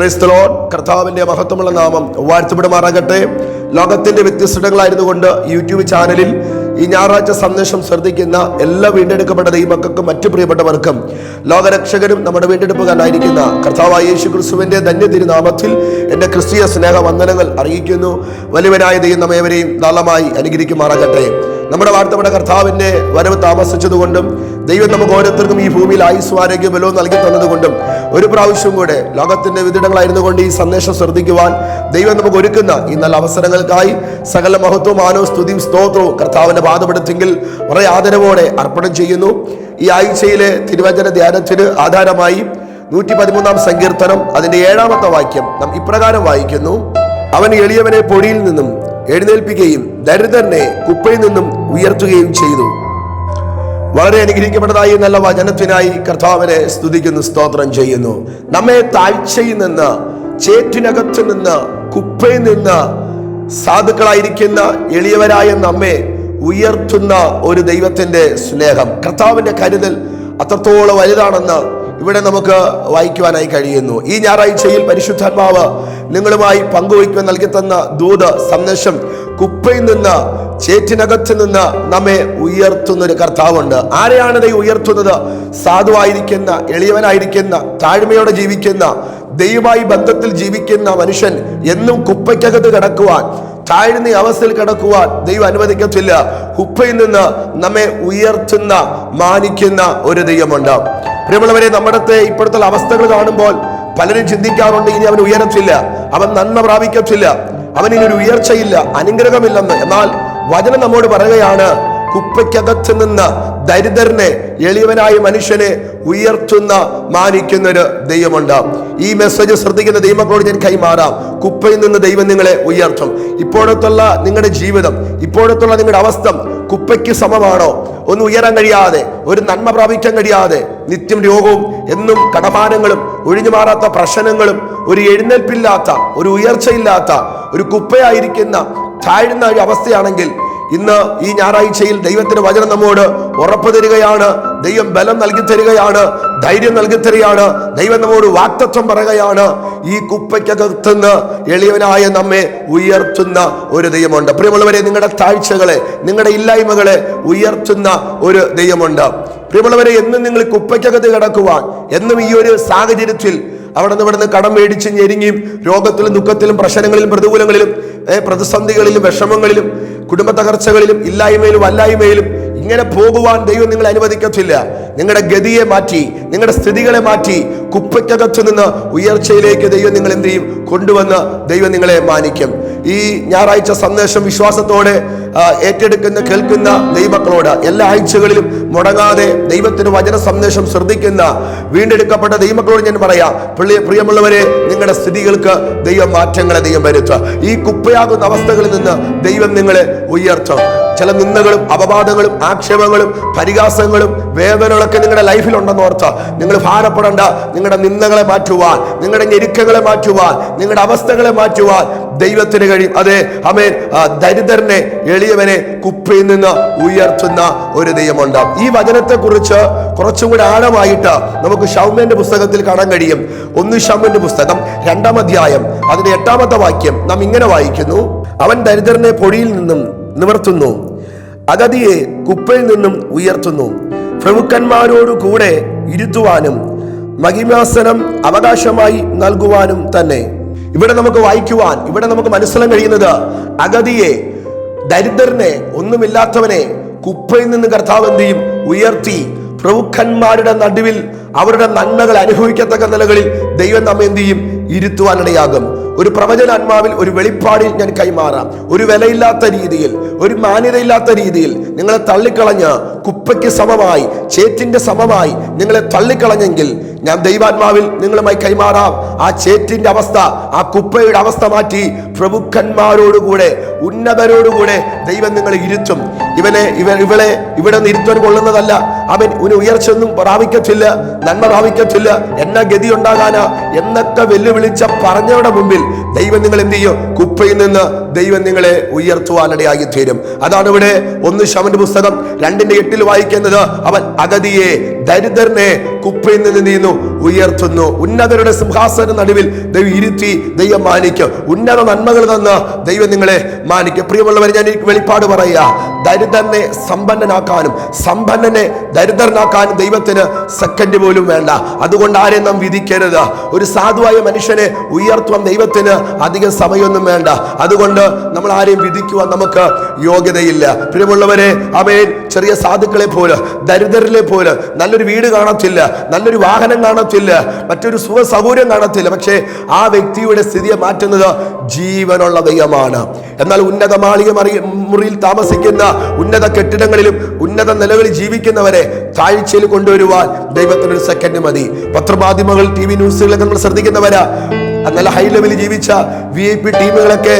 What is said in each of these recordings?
ക്രൈസ്തലോൺ കർത്താവിന്റെ മഹത്വമുള്ള നാമം വാഴ്ത്തപ്പെടുമാറാകട്ടെ. ലോകത്തിന്റെ വ്യത്യസ്തങ്ങളായിരുന്നു കൊണ്ട് യൂട്യൂബ് ചാനലിൽ ഈ ഞായറാഴ്ച സന്ദേശം ശ്രദ്ധിക്കുന്ന എല്ലാ വീണ്ടെടുക്കപ്പെട്ട ദൈവമക്കൾക്കും മറ്റു പ്രിയപ്പെട്ടവർക്കും ലോകരക്ഷകരും നമ്മുടെ വീണ്ടെടുപ്പുകാരനായിരിക്കുന്ന കർത്താവായ യേശു ക്രിസ്തുവിന്റെ ധന്യ തിരുനാമത്തിൽ എന്റെ ക്രിസ്തീയ സ്നേഹ വന്ദനങ്ങൾ അറിയിക്കുന്നു. വലിയവരായ ദൈവം നമ്മയവരെയും നാളമായി അനുഗ്രഹിക്കുമാറാകട്ടെ. നമ്മുടെ വാർത്തപ്പെട്ട കർത്താവിന്റെ വരവ് താമസിച്ചതുകൊണ്ടും ദൈവം നമുക്ക് ഓരോരുത്തർക്കും ഈ ഭൂമിയിൽ ആയുസ് ആരോഗ്യ ബലവും നൽകി തന്നതുകൊണ്ടും ഒരു പ്രാവശ്യം കൂടെ ലോകത്തിന്റെ വിധിടങ്ങളായിരുന്നു കൊണ്ട് ഈ സന്ദേശം ശ്രദ്ധിക്കുവാൻ ദൈവം നമുക്ക് ഒരുക്കുന്ന ഈ നല്ല അവസരങ്ങൾക്കായി സകല മഹത്വം ആനോ സ്തുതിയും സ്തോത്രവും കർത്താവിന്റെ പാദപ്പെടുത്തെങ്കിൽ വളരെ ആദരവോടെ അർപ്പണം ചെയ്യുന്നു. ഈ ആഴ്ചയിലെ തിരുവചന ധ്യാനത്തിന് ആധാരമായി നൂറ്റി പതിമൂന്നാം സങ്കീർത്തനം അതിന്റെ ഏഴാമത്തെ വാക്യം നാം ഇപ്രകാരം വായിക്കുന്നു. അവൻ എളിയവനെ പൊടിയിൽ നിന്നും എഴുന്നേൽപ്പിക്കുകയും ദരിദ്രനെ കുപ്പയിൽ നിന്നും ഉയർത്തുകയും ചെയ്തു. വളരെ അനുഗ്രഹിക്കപ്പെട്ടതായി നല്ല വചനത്തിനായി കർത്താവിനെ സ്തുതിക്കുന്നു സ്തോത്രം ചെയ്യുന്നു. നമ്മെ താഴ്ചയിൽ നിന്ന് ചേറ്റിനകത്ത് നിന്ന് കുപ്പയിൽ നിന്ന് സാധുക്കളായിരിക്കുന്ന എളിയവരായ നമ്മെ ഉയർത്തുന്ന ഒരു ദൈവത്തിന്റെ സ്നേഹം. കർത്താവിന്റെ കരുതൽ അത്രത്തോളം വലുതാണെന്ന് ഇവിടെ നമുക്ക് വായിക്കുവാനായി കഴിയുന്നു. ഈ ഞായറാഴ്ചയിൽ പരിശുദ്ധാത്മാവ് നിങ്ങളുമായി പങ്കുവയ്ക്കുവാൻ നൽകി തന്ന ദൂത് സന്ദേശം കുപ്പയിൽ നിന്ന് ചേറ്റിനകത്ത് നിന്ന് നമ്മെ ഉയർത്തുന്ന ഒരു കർത്താവുണ്ട്. ആരെയാണ് ദൈവം ഉയർത്തുന്നത്? സാധുവായിരിക്കുന്ന എളിയവനായിരിക്കുന്ന താഴ്മയോടെ ജീവിക്കുന്ന ദൈവമായി ബന്ധത്തിൽ ജീവിക്കുന്ന മനുഷ്യൻ എന്നും കുപ്പയ്ക്കകത്ത് കിടക്കുവാൻ താഴ്ന്ന അവസ്ഥയിൽ കിടക്കുവാൻ ദൈവം അനുവദിക്കത്തില്ല. കുപ്പയിൽ നിന്ന് നമ്മെ ഉയർത്തുന്ന മാനിക്കുന്ന ഒരു ദൈവമുണ്ട്. പ്രിയമുള്ളവരെ നമ്മുടെ ഇപ്പോഴത്തെ അവസ്ഥകൾ കാണുമ്പോൾ പലരും ചിന്തിക്കാറുണ്ട് ഇനി അവൻ ഉയരത്തില്ല അവൻ നന്മ പ്രാപിക്കത്തില്ല അവൻ ഇനി ഒരു ഉയർച്ചയില്ല അനുഗ്രഹമില്ലെന്ന്. എന്നാൽ വചനം നമ്മോട് പറയുകയാണ് കുപ്പയ്ക്കകത്ത് നിന്ന് ദരിദ്രനെ എളിയവനായ മനുഷ്യനെ ഉയർത്തുന്ന മാനിക്കുന്നൊരു ദൈവമുണ്ട്. ഈ മെസ്സേജ് ശ്രദ്ധിക്കുന്ന ദൈവങ്ങളോട് ഞാൻ കൈമാറാം. കുപ്പയിൽ നിന്ന് ദൈവം നിങ്ങളെ ഉയർത്തും. ഇപ്പോഴത്തുള്ള നിങ്ങളുടെ ജീവിതം ഇപ്പോഴത്തുള്ള നിങ്ങളുടെ അവസ്ഥ കുപ്പയ്ക്ക് സമമാണോ? ഒന്ന് ഉയരാൻ കഴിയാതെ ഒരു നന്മ പ്രാപിക്കാൻ കഴിയാതെ നിത്യം രോഗവും എന്നും കടമാനങ്ങളും ഒഴിഞ്ഞു മാറാത്ത പ്രശ്നങ്ങളും ഒരു എഴുന്നേൽപ്പില്ലാത്ത ഒരു ഉയർച്ചയില്ലാത്ത ഒരു കുപ്പയായിരിക്കുന്ന താഴ്ന്ന ഒരു അവസ്ഥയാണെങ്കിൽ ഇന്ന് ഈ ഞായറാഴ്ചയിൽ ദൈവത്തിന്റെ വചനം നമ്മോട് ഉറപ്പ് തരികയാണ്. ദൈവം ബലം നൽകി തരികയാണ്. ധൈര്യം നൽകി തരികയാണ്. ദൈവം നമ്മോട് വാക്തത്വം പറയുകയാണ്. ഈ കുപ്പയ്ക്കകത്തുനിന്ന് എളിയവനായ നമ്മെ ഉയർത്തുന്ന ഒരു ദൈവമുണ്ട്. പ്രിയമുള്ളവരെ നിങ്ങളുടെ താഴ്ചകളെ നിങ്ങളുടെ ഇല്ലായ്മകളെ ഉയർത്തുന്ന ഒരു ദൈവമുണ്ട്. പ്രിയമുള്ളവരെ എന്നും നിങ്ങൾ കുപ്പയ്ക്കകത്ത് കിടക്കുവാൻ എന്നും ഈ ഒരു സാഹചര്യത്തിൽ അവിടെ നിന്ന് ഇവിടുന്ന് കടം മേടിച്ച് ഞെരുങ്ങിയും രോഗത്തിലും ദുഃഖത്തിലും പ്രശ്നങ്ങളിലും പ്രതികൂലങ്ങളിലും പ്രതിസന്ധികളിലും വിഷമങ്ങളിലും കുടുംബ തകർച്ചകളിലും ഇല്ലായ്മയിലും അല്ലായ്മയിലും ഇങ്ങനെ പോകുവാൻ ദൈവം നിങ്ങളെ അനുവദിക്കത്തില്ല. നിങ്ങളുടെ ഗതിയെ മാറ്റി നിങ്ങളുടെ സ്ഥിതികളെ മാറ്റി കുപ്പയ്ക്കകത്ത് നിന്ന് ഉയർച്ചയിലേക്ക് ദൈവം നിങ്ങൾ എന്ത് ചെയ്യും? കൊണ്ടുവന്ന് ദൈവം നിങ്ങളെ മാനിക്കും. ഈ ഞായറാഴ്ച സന്ദേശം വിശ്വാസത്തോടെ ഏറ്റെടുക്കുന്ന കേൾക്കുന്ന ദൈവക്കളോട് എല്ലാ ആഴ്ചകളിലും മുടങ്ങാതെ ദൈവത്തിന് വചന സന്ദേശം ശ്രദ്ധിക്കുന്ന വീണ്ടെടുക്കപ്പെട്ട ദൈവക്കളോട് ഞാൻ പറയാം പിള്ളി പ്രിയമുള്ളവരെ നിങ്ങളുടെ സ്ഥിതികൾക്ക് ദൈവം മാറ്റങ്ങളെ ദൈവം വരുത്തുക. ഈ കുപ്പയാകുന്ന അവസ്ഥകളിൽ നിന്ന് ദൈവം നിങ്ങളെ ഉയർത്തും. ചില നിന്ദകളും അപവാദങ്ങളും ആക്ഷേപങ്ങളും പരിഹാസങ്ങളും വേദനകളൊക്കെ നിങ്ങളുടെ ലൈഫിൽ ഉണ്ടെന്ന് ഓർത്ത്. നിങ്ങൾ ഭാരപ്പെടേണ്ട നിങ്ങളുടെ നിന്ദകളെ മാറ്റുവാൻ നിങ്ങളുടെ ഞെരുക്കങ്ങളെ മാറ്റുവാൻ നിങ്ങളുടെ അവസ്ഥകളെ മാറ്റുവാൻ ദൈവത്തിന് കഴിയും. അതെ അമേൻ ദരിദ്രനെ എളിയവനെ കുപ്പയിൽ നിന്ന് ഉയർത്തുന്ന ഒരു ദൈവമുണ്ട്. ഈ വചനത്തെ കുറിച്ച് കുറച്ചും കൂടി ആഴമായിട്ട് നമുക്ക് ഷൗമന്റെ പുസ്തകത്തിൽ കാണാൻ കഴിയും. ഒന്ന് ഷൗമന്റെ പുസ്തകം രണ്ടാം അധ്യായം അതിന്റെ എട്ടാമത്തെ വാക്യം നാം ഇങ്ങനെ വായിക്കുന്നു. അവൻ ദരിദ്രനെ പൊടിയിൽ നിന്നും നിവർത്തുന്നു അഗതിയെ കുപ്പയിൽ നിന്നും ഉയർത്തുന്നു. പ്രമുഖന്മാരോടു കൂടെ ഇരുത്തുവാനും മഹിമാസനം അവകാശമായി നൽകുവാനും തന്നെ. ഇവിടെ നമുക്ക് വായിക്കുവാൻ ഇവിടെ നമുക്ക് മനസ്സിലാൻ കഴിയുന്നത് അഗതിയെ ദരിദ്രനെ ഒന്നുമില്ലാത്തവനെ കുപ്പയിൽ നിന്ന് കർത്താവ് എന്ത് ചെയ്യും? ഉയർത്തി. പ്രമുഖന്മാരുടെ നടുവിൽ അവരുടെ നന്മകൾ അനുഭവിക്കത്തക്ക നിലകളിൽ ദൈവം നമ്മെ എന്ത് ചെയ്യും? ഇരുത്തുവാനിടയാകും. ഒരു പ്രവചനാത്മാവിൽ ഒരു വെളിപ്പാടിൽ ഞാൻ കൈമാറാം. ഒരു വിലയില്ലാത്ത രീതിയിൽ ഒരു മാന്യതയില്ലാത്ത രീതിയിൽ നിങ്ങളെ തള്ളിക്കളഞ്ഞ് കുപ്പയ്ക്ക് സമമായി ചേറ്റിന്റെ സമമായി നിങ്ങളെ തള്ളിക്കളഞ്ഞെങ്കിൽ ഞാൻ ദൈവാത്മാവിൽ നിങ്ങളുമായി കൈമാറാം. ആ ചേറ്റിന്റെ അവസ്ഥ ആ കുപ്പയുടെ അവസ്ഥ മാറ്റി പ്രഭുക്കന്മാരോടുകൂടെ ഉന്നതരോടുകൂടെ ദൈവം നിങ്ങളെ ഇരുത്തും. ഇവനെ ഇവ ഇവളെ ഇവിടെ നിന്ന് ഇരുത്തുവാൻ കൊള്ളുന്നതല്ല. അവൻ ഒരു ഉയർച്ചയൊന്നും പ്രാപിക്കത്തില്ല നന്മ പ്രാപിക്കത്തില്ല. എന്നാ ഗതി ഉണ്ടാകാനാ എന്നൊക്കെ വെല്ലുവിളിച്ച പറഞ്ഞവരുടെ മുമ്പിൽ ദൈവം നിങ്ങൾ എന്ത് ചെയ്യും? കുപ്പയിൽ നിന്ന് ദൈവം നിങ്ങളെ ഉയർത്തുവാനിടയായി തീരും അതാണ് ഇവിടെ ഒന്ന് ശമന്റെ പുസ്തകം രണ്ടിന്റെ എട്ടിൽ വായിക്കുന്നത്. അവൻ അഗതിയെ ദരിദ്രനെ കുപ്പയിൽ നിന്ന് നീന്നു ഉയർത്തുന്നു. ഉന്നതരുടെ സിംഹാസന നടുവിൽ ദൈവം ഇരുത്തി ദൈവം മാനിക്കും. ഉന്നത നന്മകൾ തന്ന് ദൈവം നിങ്ങളെ മാനിക്കും. പ്രിയമുള്ളവർ ഞാൻ വെളിപ്പാട് പറയുക ദരിദ്രനെ സമ്പന്നനാക്കാനും സമ്പന്നനെ ദരിദ്രനാക്കാനും ദൈവത്തിന് സെക്കൻഡ് പോലും വേണ്ട. അതുകൊണ്ട് ആരെയും നാം വിധിക്കരുത്. ഒരു സാധുവായ മനുഷ്യനെ ഉയർത്തുവാൻ ദൈവത്തിന് അധികം സമയമൊന്നും വേണ്ട. അതുകൊണ്ട് നമ്മൾ ആരെയും വിധിക്കുവാൻ നമുക്ക് യോഗ്യതയില്ല. പ്രിയമുള്ളവരെ അവയെ ചെറിയ സാധുക്കളെ പോലെ ദരിദ്രരിലെ പോലെ നല്ലൊരു വീട് കാണത്തില്ല നല്ലൊരു വാഹനം കാണത്തില്ല മറ്റൊരു സുഖ സൗകര്യം കാണത്തില്ല. പക്ഷേ ആ വ്യക്തിയുടെ സ്ഥിതിയെ മാറ്റുന്നത് ജീവനുള്ള ദൈവമാണ്. എന്നാൽ ഉന്നത മാളിക മറി മുറിയിൽ താമസിക്കുന്ന ഉന്നത കെട്ടിടങ്ങളിലും ഉന്നത നിലകളിൽ ജീവിക്കുന്നവരെ താഴ്ചയിൽ കൊണ്ടുവരുവാൻ ദൈവത്തിന് ഒരു സെക്കൻഡ് മതി. പത്രമാധ്യമങ്ങൾ ടി വി ന്യൂസുകളൊക്കെ നമ്മൾ ശ്രദ്ധിക്കുന്നവരാ. നല്ല ഹൈ ലെവലിൽ ജീവിച്ച വി ഐ പി ടീമുകളൊക്കെ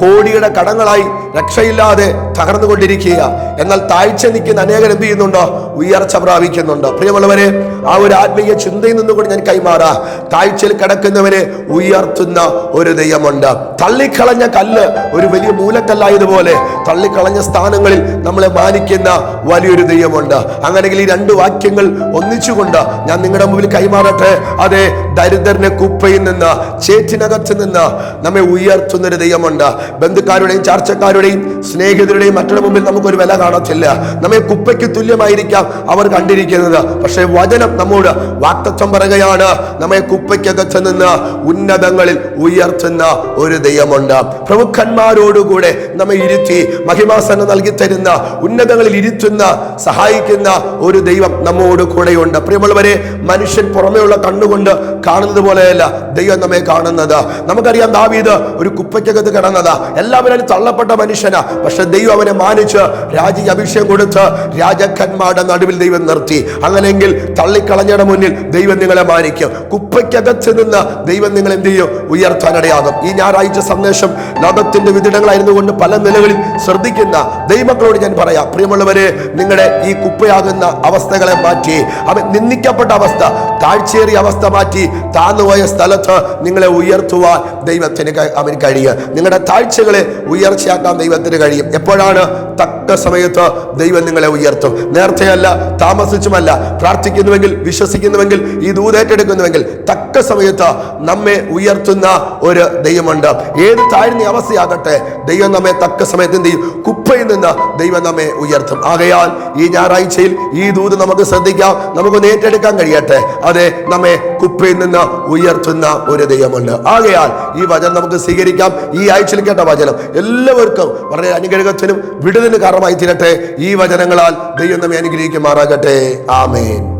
കോടിയുടെ കടങ്ങളായി രക്ഷയില്ലാതെ തകർന്നുകൊണ്ടിരിക്കുക. എന്നാൽ താഴ്ച നിൽക്കുന്ന അനേകർ എന്ത് ചെയ്യുന്നുണ്ടോ? ഉയർച്ച പ്രാപിക്കുന്നുണ്ട്. പ്രിയമുള്ളവരെ ആ ഒരു ആത്മീയ ചിന്തയിൽ നിന്നുകൊണ്ട് ഞാൻ കൈമാറാ. താഴ്ചയിൽ കിടക്കുന്നവരെ ഉയർത്തുന്ന ഒരു ദൈവമുണ്ട്. തള്ളിക്കളഞ്ഞ കല്ല് ഒരു വലിയ മൂലക്കല്ലായതുപോലെ തള്ളിക്കളഞ്ഞ സ്ഥാനങ്ങളിൽ നമ്മളെ മാനിക്കുന്ന വലിയൊരു ദൈവമുണ്ട്. അങ്ങനെങ്കിൽ ഈ രണ്ട് വാക്യങ്ങൾ ഒന്നിച്ചുകൊണ്ട് ഞാൻ നിങ്ങളുടെ മുമ്പിൽ കൈമാറട്ടെ. അതെ ദരിദ്രനെ കുപ്പയിൽ നിന്ന് ചേറ്റിനകത്ത് നിന്ന് നമ്മെ ഉയർത്തുന്ന ഒരു ദൈവമുണ്ട്. ബന്ധുക്കാരുടെയും ചർച്ചക്കാരുടെയും സ്നേഹിതരുടെയും മറ്റുള്ള മുമ്പിൽ നമുക്കൊരു വില കാണത്തില്ല. നമ്മെ കുപ്പയ്ക്ക് തുല്യമായിരിക്കാം അവർ കണ്ടിരിക്കുന്നത്. പക്ഷേ വചനം നമ്മോട് വാക്തത്വം പറയുകയാണ്. നമ്മെ കുപ്പയ്ക്കകത്ത് നിന്ന് ഉന്നതങ്ങളിൽ ഉയർത്തുന്ന ഒരു ദൈവമുണ്ട്. പ്രമുഖന്മാരോടുകൂടെ നമ്മെ ഇരുത്തി മഹിമാസനം നൽകി തരുന്ന ഉന്നതങ്ങളിൽ ഇരുത്തുന്ന സഹായിക്കുന്ന ഒരു ദൈവം നമ്മോട് കൂടെയുണ്ട്. പ്രിയമുള്ളവരെ മനുഷ്യൻ പുറമേയുള്ള കണ്ണുകൊണ്ട് കാണുന്നത് പോലെയല്ല ദൈവം നമ്മെ കാണുന്നത്. നമുക്കറിയാം ദാവീദ് ഒരു കുപ്പയ്ക്കകത്ത് കിടന്നതാ. എല്ലാവരും തള്ളപ്പെട്ട മനുഷ്യനാ. പക്ഷെ ദൈവം അവനെ മാനിച്ച് രാജി അഭിഷേകം കൊടുത്ത് രാജാക്കന്മാരുടെ നടുവിൽ ദൈവം നിർത്തി. അങ്ങനെയെങ്കിൽ തള്ളിക്കളഞ്ഞയുടെ മുന്നിൽ ദൈവം നിങ്ങളെ മാനിക്കും. കുപ്പയ്ക്കകത്ത് നിന്ന് ദൈവം നിങ്ങൾ എന്ത് ചെയ്യും? ഉയർത്താനിടയാകും ഈ ഞായറാഴ്ച സന്ദേശം ലോകത്തിന്റെ വിധിടങ്ങളായിരുന്നു കൊണ്ട് പല നിലകളിൽ ശ്രദ്ധിക്കുന്ന ദൈവങ്ങളോട് ഞാൻ പറയാം. പ്രിയമുള്ളവരെ നിങ്ങളുടെ ഈ കുപ്പയാകുന്ന അവസ്ഥകളെ മാറ്റി അവൻ നിന്ദിക്കപ്പെട്ട അവസ്ഥ താഴ്ചയേറിയ അവസ്ഥ മാറ്റി താന്നുപോയ സ്ഥലത്ത് നിങ്ങളെ ഉയർത്തുവാൻ ദൈവത്തിന് അവന് കഴിയുക നിങ്ങളുടെ താഴ്ചകളെ ഉയർച്ചയാക്കാൻ ദൈവത്തിന് കഴിയും. എപ്പോഴാണ് തക്ക സമയത്ത് ദൈവം നിങ്ങളെ ഉയർത്തും. നേരത്തെയല്ല താമസിച്ചുമല്ല പ്രാർത്ഥിക്കുന്നുവെങ്കിൽ വിശ്വസിക്കുന്നുവെങ്കിൽ ഈ ദൂതേറ്റെടുക്കുന്നുവെങ്കിൽ തക്ക സമയത്ത് നമ്മെ ഉയർത്തുന്ന ഒരു ദൈവമുണ്ട്. ഏത് താഴ്ന്ന അവസ്ഥയാകട്ടെ ദൈവം നമ്മെ തക്ക സമയത്ത് എന്ത് ചെയ്യും? കുപ്പയിൽ നിന്ന് ദൈവം നമ്മെ ഉയർത്തും. ആകയാൽ ഈ ഞായറാഴ്ചയിൽ ഈ ദൂത് നമുക്ക് ശ്രദ്ധിക്കാം നമുക്ക് നേറ്റെടുക്കാൻ കഴിയട്ടെ. അതെ നമ്മെ കുപ്പയിൽ നിന്ന് ഉയർത്തുന്ന ഒരു ദൈവമുണ്ട്. ആകയാൽ ഈ വചനം നമുക്ക് സ്വീകരിക്കാം. ഈ ആഴ്ചയിൽ കേട്ട വചനം. എല്ലാവർക്കും വളരെ അനുഗ്രഹത്തിനും വിടുതലിന് കാരണമായി തീരട്ടെ. ഈ വചനങ്ങളാൽ ദൈവം നമ്മെ അനുഗ്രഹിക്കുമാറാകട്ടെ. ആമേൻ.